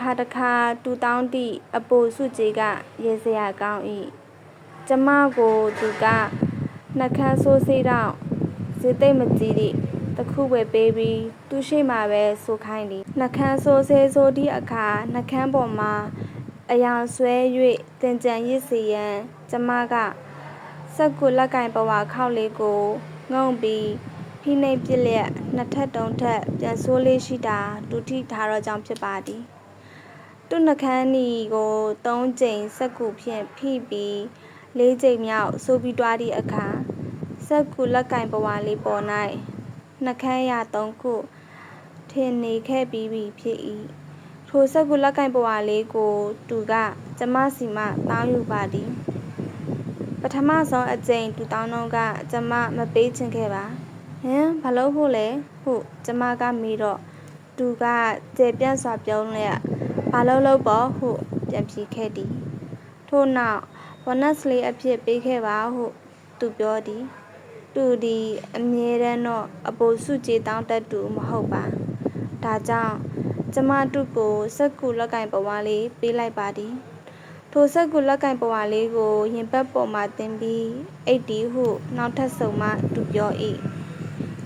ခါတခါတူတောင်းသည့်အပိုစုကြည်ကရေစရာကောင်း၏ကျမကိုသူကနှကန်းဆိုးစေးတော့ဇေသိမ့်မကြည့်သည့်တစ်ခုပဲပေးပြီးသူရှိမှပဲဆိုခိုင်းသည်နှကန်းဆိုးစေးဆိုးသည့်အခါနှကန်းပေါ်မှာအယောင်ဆွဲ၍တင်ကြံရစ်စီရန်ကျမကစက်ကူလက်ကင်ပဝါခောက်လေးကိုငုံပြီးဖိနှိပ်ပစ်လျက်နှစ်ထပ်တုံးထပ်ပြန်ဆိုးလေးရှိတာဒုတိထားတော့ကြောင့်ဖြစ်ပါသည် သူ့နှကန်းနီကို၃ကြိမ်စက်ကူဖြင့်ဖိပြီး၄ကြိမ်မြောက်ဆိုးပြီးတွားသည့်အခါစက်ကူလက်ကင်ပဝါလေးပေါ်၌နှကန်းရ၃ခုထင်နေခဲ့ပြီးပြီဖြစ်၏ထိုစက်ကူလက်ကင်ပဝါလေးကိုသူကကျမစီမှတောင်းယူပါသည်ပထမဆုံးအကြိမ်သူတောင်းတော့ကကျမမပေးချင်ခဲ့ပါဟင်ဘာလို့ဖို့လဲဟုကျမကမေးတော့သူကကျေပြန့်စွာပြုံးလျက် ဘာလို့လို့ပေါ့ဟုပြန်ဖြေခဲ့သည်ထို့နောက်ဘောနက်လေးအဖြစ်ပေးခဲ့ပါဟုသူပြောသည်သူသည်အမြဲတမ်းတော့အပိုစုကြည်တောင်းတတ်သူမဟုတ်ပါဒါကြောင့်ကျမတို့ကိုစက်ကူလက်ကင်ပဝါလေးပေးလိုက်ပါသည်ထိုစက်ကူလက်ကင်ပဝါလေးကိုရင်ပတ်ပေါ်မှာတင်ပြီးအိတ်တီဟုနောက်ထပ်ဆုံမှသူပြော၏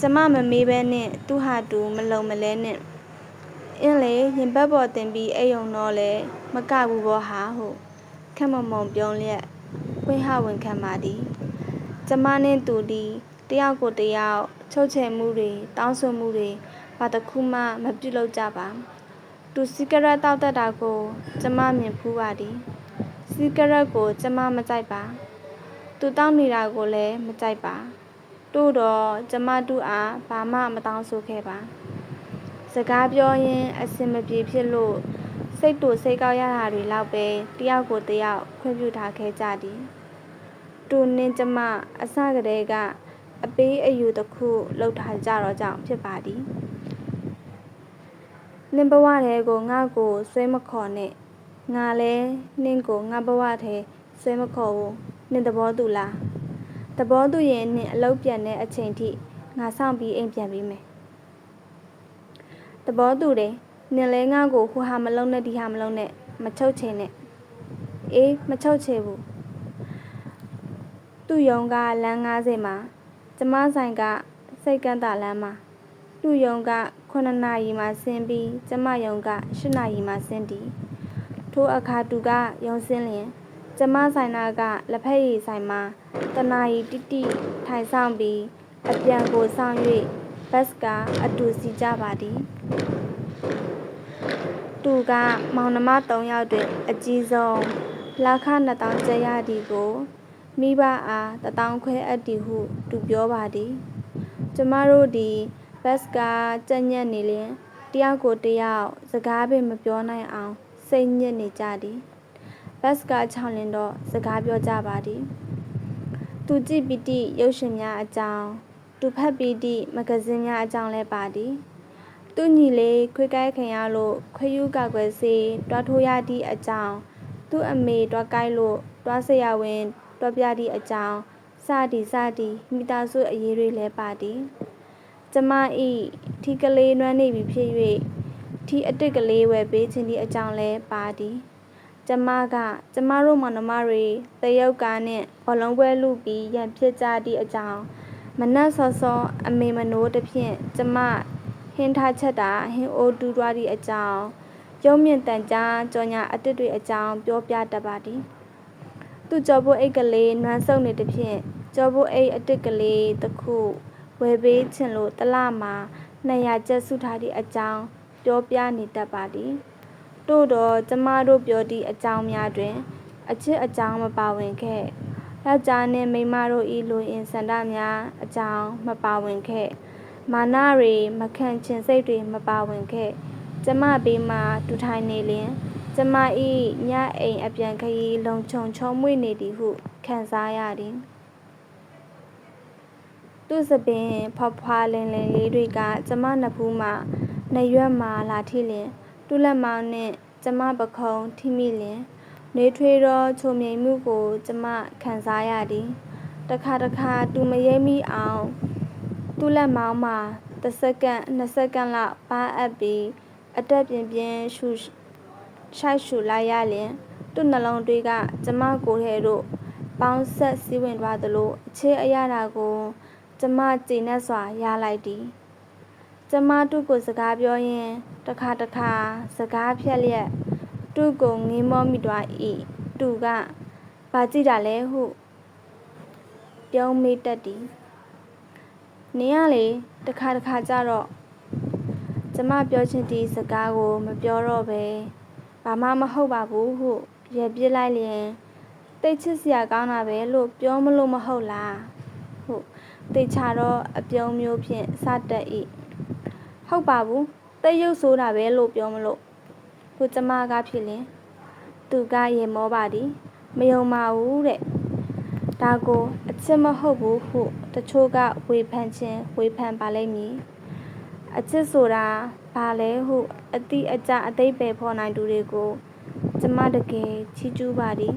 ကျမမမေးဘဲနဲ့သူ့ဟာသူမလုံမလဲနဲ့ အင်းလေရင်ဘတ်ပေါ်တင်ပြီးအိမ်ုံတော့လေမကဘူးဘောဟာဟုခက်မမုံပြုံးလျက်ဝိဟဝင်ခံပါသည်ကျမနဲ့သူဒီတယောက်ကိုတယောက်ချုပ်ချယ်မှုတွေတောင်းဆိုမှုတွေဘာတစ်ခုမှမပြုလုပ်ကြပါသူစီကရက်တောက်တတ်တာကိုကျမမြင်ဖူးပါသည်စီကရက်ကိုကျမမကြိုက်ပါသူတောင်းနေတာကိုလည်းမကြိုက်ပါတို့တော့ကျမတို့အားဘာမှမတောင်းဆိုခဲ့ပါ စကားပြောရင်အစင်မပြေဖြစ်လို့စိတ်တူစိတ်ကောက်ရတာတွေလောက်ပဲတယောက်ကိုတယောက်ခွင့်ပြုထားခဲ့ကြသည်တူနှင်းကျမအစကတည်းကအပေးအယူတစ်ခုလှုပ်ထားကြတော့ကြောင့်ဖြစ်ပါသည်နင်းဘဝထဲကိုငါ့ကိုဆွဲမခေါ်နဲ့ငါလဲနင်းကိုငါဘဝထဲဆွဲမခေါ်ဘူးနင်းသဘောတူလားသဘောတူရင်နင်းအလုပ်ပြန်တဲ့အချိန်ထိငါဆောင်ပြီးအိမ်ပြန်ပြီးမယ် သဘောတူတယ်နင်လဲငါ့ကိုဟိုဟာမလုံးနဲ့ဒီဟာမလုံးနဲ့မချုပ်ချင်နဲ့အေးမချုပ်ချင်ဘူးသူ့ယုံကလမ်း90မှာကျမဆိုင်ကစိတ်ကန့်တာလမ်းမှာသူ့ယုံက9နာရီမှာဆင်းပြီးကျမယုံက10နာရီမှာဆင်းသည်ထိုအခါသူကယုံစင်းလျင်ကျမဆိုင်နာကလက်ဖက်ရည်ဆိုင်မှာတနာရီတိတိထိုင်ဆောင်ပြီးအပြန်ကိုဆောင်၍ဘတ်ကအတူစီကြပါသည် သူက မောင်နှမ၃ယောက်တွင် အကြီးဆုံးလာခ2000ကျပ်ရသည်ကို မိဘအား1000ခွဲအပ်သည်ဟု သူပြောပါသည် ကျမတို့သည် ဘတ်ကကြက်ညက်နေလျင်တယောက်ကိုတယောက် စကားပင်မပြောနိုင်အောင် စိတ်ညစ်နေကြသည် ဘတ်ကချောင်းလင်းတော့ စကားပြောကြပါသည် သူကြည့်ပြီးသည့် ရုပ်ရှင်များအကြောင်း သူဖတ်ပြီးသည့် မဂဇင်းများအကြောင်းလည်းပါသည် သူ့ညီလေးခွေးကိုက်ခင်ရလို့ခွေးယူကကွယ်စေးတွားထိုးရသည့်အကြောင်းသူ့အမေတွားကိုက်လို့တွားဆရာဝန်တွားပြသည့်အကြောင်းစသည်စသည်မိသားစုအရေးတွေလည်းပါသည်ကျမဤထီကလေးနွမ်းနေပြီဖြစ်၍ထီအတစ်ကလေးဝယ်ပေးခြင်းသည့်အကြောင်းလည်းပါသည်ကျမကကျမတို့မောင်နှမတွေတရုတ်ကားနှင့်ဘောလုံးပွဲလူပြီးရန်ဖြစ်ကြသည့်အကြောင်းမနက်စောစောအမေမနိုးတစ်ဖြင့်ကျမ ဟင်းထားချက်တာဟင်းအိုးတူးသွားသည့်အကြောင်းရုံမြင့်တန်ကြားကြော်ညာအတစ်တွေအကြောင်းပြောပြတတ်ပါသည်သူကြော်ဖို့အိတ်ကလေးနွမ်းဆုပ်နေသည်ဖြင့်ကြော်ဖို့အိတ်အတစ်ကလေးတစ်ခုဝယ်ပေးချင်လို့တလမှာ200ကျပ်စုထားသည့်အကြောင်းပြောပြနေတတ်ပါသည်တို့တော့ကျမတို့ပြောသည့်အကြောင်းများတွင် အချစ်အကြောင်းမပါဝင်ခဲ့ယောက်ျားနှင့်မိန်းမတို့၏လူအင်စန္ဒများအကြောင်းမပါဝင်ခဲ့ မာနတွေမခံချင်စိတ်တွေမပါဝင်ခဲ့ကျမဘေးမှာဒူထိုင်နေလင်ကျမဤညအိမ်အပြန်ခရီးလုံခြုံချုံမွေ့နေသည်ဟုခံစားရသည်သူ့စပင်ဖွားဖွားလင်းလင်းလေးတွေကကျမနှစ်ဖူးမှနှရွက်မှလာထိလင်သူ့လက်မောင်းနှင့်ကျမပခုံးထိမိလင်နေထွေးသောချုံမြိန်မှုကိုကျမခံစားရသည် တခါတခါသူမရဲမိအောင် သူ့လက်မောင်းမှာတစ်စက္ကန့်နှစ်စက္ကန့်လောက်ပါအပ်ပြီးအတက်ပြင်းပြင်းရှူရှိုက်ရှူလိုက်ရလျင်သူ့နှလုံးသွေးကကျမကိုယ်ထဲသို့ပေါင်းဆက်စည်းဝင်သွားသလိုအချေအရတာကိုကျမကြည်နပ်စွာရလိုက်သည်ကျမသူ့ကိုစကားပြောရင်းတစ်ခါတစ်ခါစကားဖြတ်လျက်သူ့ကိုငေးမောမိသွား၏သူကဘာကြည့်တာလဲဟု ပြုံးမိတတ်သည် နင်းကလေတစ်ခါတစ်ခါကြတော့ကျမပြောချင်သည့်စကားကိုမပြောတော့ပဲဘာမှမဟုတ်ပါဘူးဟုရပြစ်လိုက်လျင်တိတ်ချစ်စရာကောင်းတာပဲလို့ပြောမလို့မဟုတ်လားဟုတိတ်ချတော့အပြုံးမျိုးဖြင့်စတက်၏ဟုတ်ပါဘူးတိတ်ရုပ်ဆိုးတာပဲလို့ပြောမလို့ဟုကျမကဖြစ်လျင်သူကရေမောပါသည်မယုံပါဘူးတဲ့ ဒါကိုအချစ်မဟုတ်ဘူးဟုတချို့ကဝေဖန်ခြင်းဝေဖန်ပါလိမ့်မည်အချစ်ဆိုတာဘာလဲဟု အတိအကျအသိပယ်ဖော်နိုင်သူတွေကိုကျမတကယ်ချီးကျူးပါသည်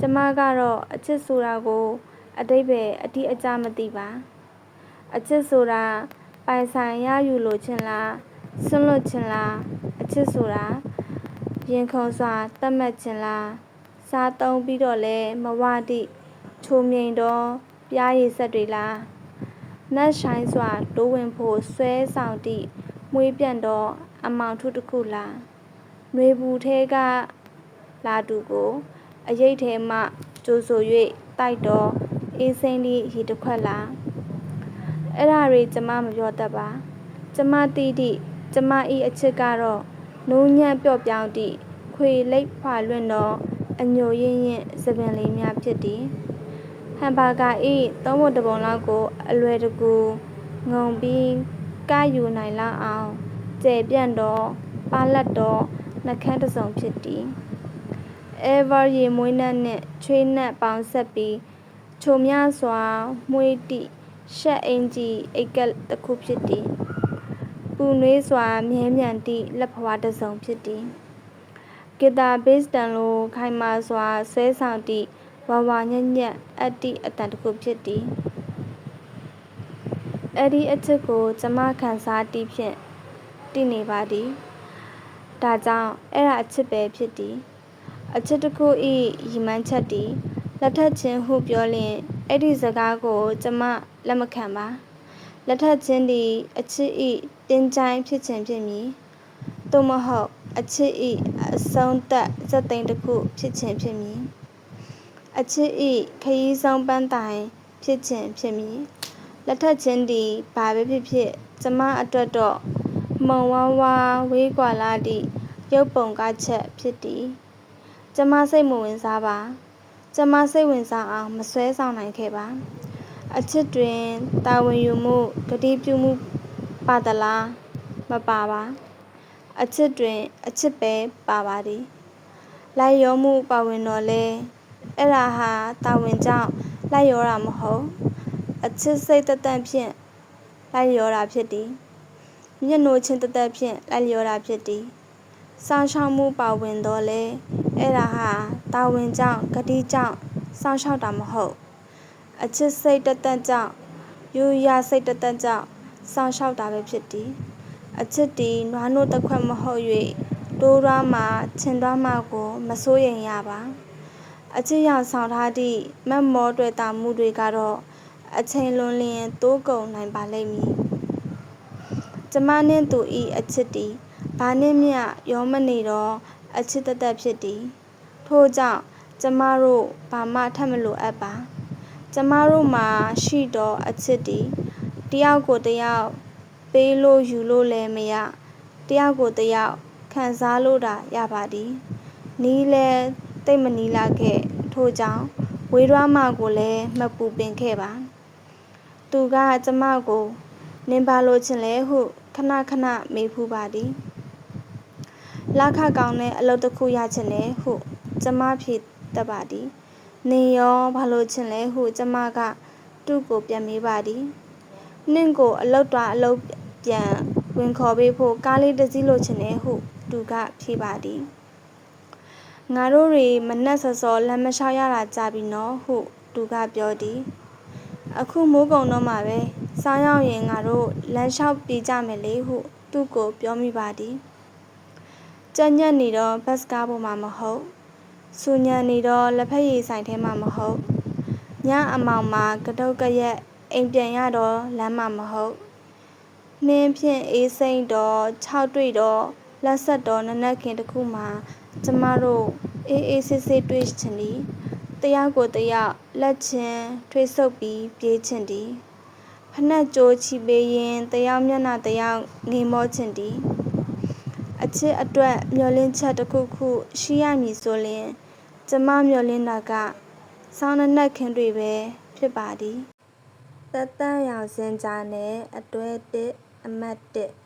ကျမကတော့အချစ်ဆိုတာကို အတိပယ်အတိအကျမသိပါ အချစ်ဆိုတာပိုင်ဆိုင်ရယူလိုခြင်းလားဆွလွတ်ခြင်းလားအချစ်ဆိုတာရင်ခုန်စွာတတ်မှတ်ခြင်းလားစားသုံးပြီးတော့လဲမဝသည့် ချိုမြိန်တော့ပြားရည်ဆက်တွေလားနတ်ဆိုင်စွာတိုးဝင်ဖို့ဆွဲဆောင်သည့်မွေးပြန့်တော့အမောင်ထုတစ်ခုလားຫນွေဘူးထဲကလာတူကို အရိတ်ထဲမှကြိုးဆို၍တိုက်တော့အေးစိမ့်သည့်ရေတစ်ခွက်လားအဲ့ဒါတွေကျမမပြောတတ်ပါကျမတိတိကျမဤအချစ်ကတော့နိုးညံ့ပျော့ပြောင်းသည့်ခွေလိပ်ဖွာလွင့်တော့အညိုရင်းရင်သပင်လေးများဖြစ်သည် ဟမ်ဘာဂါဤသုံးဖို့တပုံလောက်ကို အလွယ်တကူငုံပြီးကယူနိုင်လောက်အောင်ကျဲပြန့်တော့ပါလက်တော့နှကန်းတစ်စုံဖြစ်သည် ever ရေမွေးနှက်နဲ့ချွေးနှက်ပေါင်းဆက်ပြီးချုံများစွာမွေးတိရှက်အင်ကြီးအိတ်ကတစ်ခုဖြစ်သည်ပူနွေးစွာမြဲမြံသည့်လက်ဖွားတစ်စုံဖြစ်သည်ဂီတာဘေးစတန်လိုခိုင်မာစွာဆွဲဆောင်သည့် ဝါဝါညံ့ညံ့အတ္တိအတန်တစ်ခုဖြစ်သည်အဲ့ဒီအချစ်ကိုကျမခံစားတည်ဖြင့်တည်နေပါသည်ဒါကြောင့်အဲ့ဒါအချစ်ပဲဖြစ်သည်အချစ်တစ်ခုဤရီမှန်းချက်သည်လက်ထက်ချင်းဟုပြောလျင်အဲ့ဒီစကားကို ကျမလက်မခံပါလက်ထက်ချင်းသည် အချစ်ဤတင်းကြိုင်းဖြစ်ခြင်းဖြစ်မည်သို့မဟုတ်အချစ်ဤအဆုံးသက်စက်သိန်းတစ်ခုဖြစ်ခြင်းဖြစ်မည် အချစ်ဤခရီးဆုံးပန်းတိုင်ဖြစ်ခြင်းဖြစ်မည်လက်ထက်ချင်းသည်ဘာပဲဖြစ်ဖြစ်ကျမအတွက်တော့မုံဝါးဝါဝေးကွာလာသည့်ရုပ်ပုံကားချက်ဖြစ်သည်ကျမစိတ်မဝင်စားပါကျမစိတ်ဝင်စားအောင်မဆွဲဆောင်နိုင်ခဲ့ပါအချစ်တွင်တာဝန်ယူမှုဂတိပြုမှုပါတလားမပါပါအချစ်တွင် အချစ်ပဲပါပါသည်လိုက်ရောမှုပါဝင်တော့လဲ အဲ့ဒါဟာတာဝန်ကြောင့်လိုက်ရောတာမဟုတ်အချစ်စိတ်တသက်ဖြင့်လိုက်ရောတာဖြစ်သည်မျက်နှိုးချင်းတသက်ဖြင့်လိုက်ရောတာဖြစ်သည်စောင်းရှောက်မှုပါဝင်တော့လဲအဲ့ဒါဟာတာဝန်ကြောင့်ဂတိကြောင့်စောင်းရှောက်တာမဟုတ်အချစ်စိတ်တသက်ကြောင့်ယူရစိတ်တသက်ကြောင့်စောင်းရှောက်တာပဲဖြစ်သည်အချစ်တီနွားနို့တစ်ခွက်မဟုတ်၍တိုးရွားမှချင်သွားမှကို မစိုးရင်ရပါ အချစ်ရောက်ဆောင်ထားသည့်မတ်မောတွေ့တာမှုတွေကတော့အချိန်လွန်လျင်တိုးကုန်နိုင်ပါလိမ့်မည်ကျမနှင့်သူဤအချစ်တီဘာနှင့်မျှရောမနေတော့အချစ်တသက်ဖြစ်သည်ထို့ကြောင့်ကျမတို့ဘာမှထပ်မလိုအပ်ပါကျမတို့မှာရှိတော့အချစ်တီတယောက်ကိုတယောက်ပေးလို့ယူလို့လည်းမရတယောက်ကိုတယောက်ခံစားလို့တာရပါသည်နီးလဲ တိတ်မနီးလာခဲ့ထို့ကြောင့်ဝေးရွားမကိုလည်းမပူပင်ခဲ့ပါ သူကကျမကိုနင်ပါလို့ချင်လဲဟုခဏခဏမေးဖူးပါသည်လာခကောင်းတဲ့အလုပ်တစ်ခုရချင်တယ်ဟုကျမဖြေတတ်ပါသည်နေရောဘာလို့ချင်လဲဟုကျမကသူ့ကိုပြန်မေးပါသည်နင့်ကိုအလုပ်တော်အလုပ်ပြန်ဝင်ခေါ်ပေးဖို့ကားလေးတစ်စီးလိုချင်တယ်ဟုသူကဖြေပါသည် ငါတို့တွေမနှက်စောစောလမ်းမလျှောက်ရတာကြပြီနော်ဟုသူကပြောသည်အခုမိုးကုံတော့မှပဲစားရောက်ရင်ငါတို့လမ်းလျှောက်ပြေးကြမယ်လေဟုသူ့ကိုပြောမိပါသည်ကြက်ညက်နေတော့ဘတ်စကားပေါ်မှာမဟုတ်ဆူညံနေတော့လက်ဖက်ရည်ဆိုင်ထဲမှာမဟုတ်ညအမောင်မှာကတုတ်ကရက်အိမ်ပြန်ရတော့လမ်းမှာမဟုတ်နှင်းဖြင့်အေးစိမ့်တော့ခြောက်တွေ့တော့လက်ဆက်တော့နနက်ခင်တစ်ခုမှာ ကျမတို့အေးအေးဆေးဆေးတွေ့ချင်သည်တယောက်ကိုတယောက်လက်ချင်းထွေးဆုပ်ပြီးပြေးချင်သည်ဖနှက်ကြိုးချီပေးရင်တယောက်မျက်နှာတယောက်နေမောချင်သည်အချစ်အတွက်မျောလင်းချက်တစ်ခုခုရှိရမည်ဆိုလျှင်ကျမမျောလင်းတာကဆောင်းနနက်ခင်းတွေပဲဖြစ်ပါသည်သက်တမ်းရောင်စင်ကြနဲ့အတွဲတစ်အမတ်တစ်